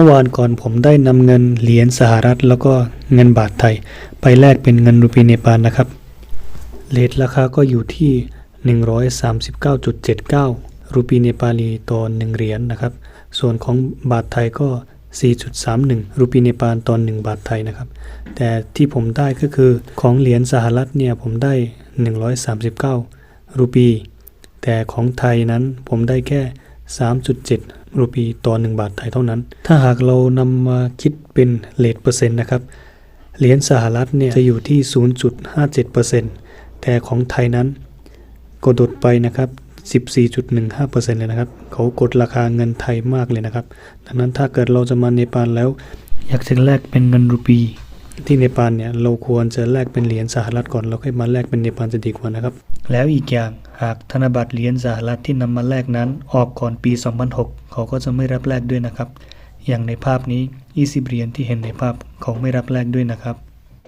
มื่อวานก่อนผมได้นำเงินเหรียญสหรัฐ แล้วก็เงินบาทไทย ไปแลกเป็นเงินรูปีเนปาลนะครับเลทราคาก็อยู่ที่ 139.79 รูปีเนปาลีต่อ1เหรียญนะครับ ส่วนของบาทไทยก็ 4.31 รูปีเนปาลต่อ1บาทไทยนะครับ แต่ที่ผมได้ก็คือของเหรียญสหรัฐเนี่ยผมได้ 139 รูปี แต่ของไทยนั้นผมได้แค่ 3.7 รูปีต่อ 1 บาทไทยเท่านั้น ถ้าหากเรานำมาคิดเป็นเลทเปอร์เซ็นต์นะครับ เหรียญสหรัฐเนี่ยจะอยู่ที่ 0.57%แต่ของไทยนั้นกดดดไปนะครับ 14.15%เลยนะครับ เขากดราคาเงินไทยมากเลยนะครับ ดังนั้นถ้าเกิดเราจะมาเนปาลแล้ว อยากจะแลกเป็นเงินรูปี ที่เนปาลเนี่ยเราควรจะแลกเป็นเหรียญสหรัฐก่อนแล้วค่อยมาแลกเป็นเนปาลจะดีกว่านะครับ แล้วอีกอย่างหากธนบัตรเหรียญสหรัฐที่นำมาแลกนั้นออกก่อนปี 2006 เขาก็จะไม่รับแลกด้วยนะครับ อย่างในภาพนี้ 20เหรียญที่เห็นในภาพเขาไม่รับแลกด้วยนะครับ